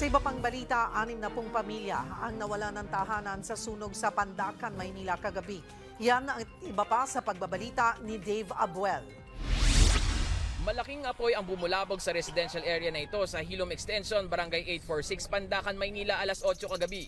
Sa iba pang balita, anim na pong pamilya ang nawala ng tahanan sa sunog sa Pandakan, Maynila kagabi. Yan ang iba pa sa pagbabalita ni Dave Abuel. Malaking apoy ang bumulabog sa residential area na ito sa Hilom Extension, Barangay 846, Pandakan, Maynila, alas 8 kagabi.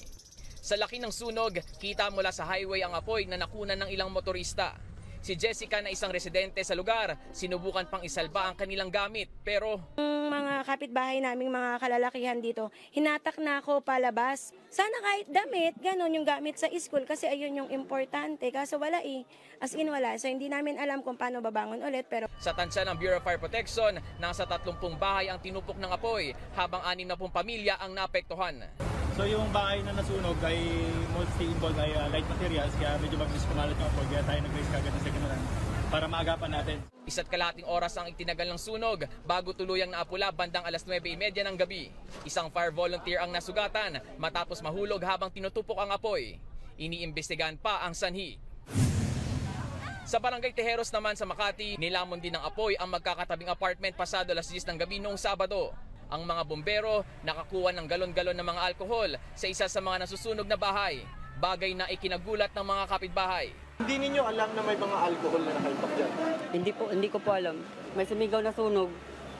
Sa laki ng sunog, kita mula sa highway ang apoy na nakunan ng ilang motorista. Si Jessica na isang residente sa lugar, sinubukan pang isalba ang kanilang gamit pero Yung mga kapitbahay naming mga kalalakihan dito, hinatak na ako palabas. Sana kahit damit, ganun yung gamit sa school kasi ayun yung importante. Kaso wala eh. As in wala. So hindi namin alam kung paano babangon ulit pero sa tansya ng Bureau of Fire Protection, nasa 30 bahay ang tinupok ng apoy habang 6 na pamilya ang naapektuhan. So yung bahay na nasunog ay mostly involved ay uh, light materials kaya medyo mabilis kumalat yung apoy kaya tayo nag-raise kagad ng second round para maagapan natin. Isa't kalahating oras ang itinagal ng sunog bago tuluyang naapula bandang alas 9.30 ng gabi. Isang fire volunteer ang nasugatan matapos mahulog habang tinutupok ang apoy. Iniimbestigahan pa ang sanhi. Sa barangay Tejeros naman sa Makati, nilamon din ng apoy ang magkakatabing apartment pasado alas 10 ng gabi noong Sabado. Ang mga bombero nakakuha ng galon-galon ng mga alkohol sa isa sa mga nasusunog na bahay, bagay na ikinagulat ng mga kapitbahay. Hindi ninyo alam na may mga alcohol na nakaipak dyan. Hindi po, hindi ko po alam. May sumigaw na sunog.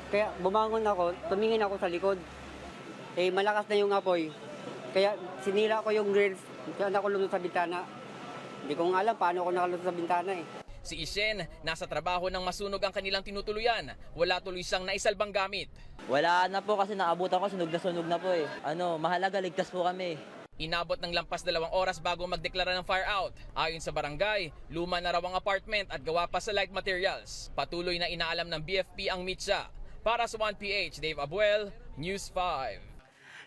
Kaya bumangon ako, tumingin ako sa likod. Eh, malakas na yung apoy. Kaya sinira ko yung grills. Kaya nakulong sa bintana. Hindi ko nga alam paano ako nakalong sa bintana eh. Si Ishen, nasa trabaho ng masunog ang kanilang tinutuluyan. Wala tuloy siyang naisalbang gamit. Wala na po kasi naabutan ko, sunog na sunog na po eh. Ano, mahalaga, ligtas po kami. Inabot ng lampas dalawang oras bago magdeklara ng fire out. Ayon sa barangay, luma na raw ang apartment at gawa pa sa light materials. Patuloy na inaalam ng BFP ang mitsa. Para sa 1PH, Dave Abuel, News 5.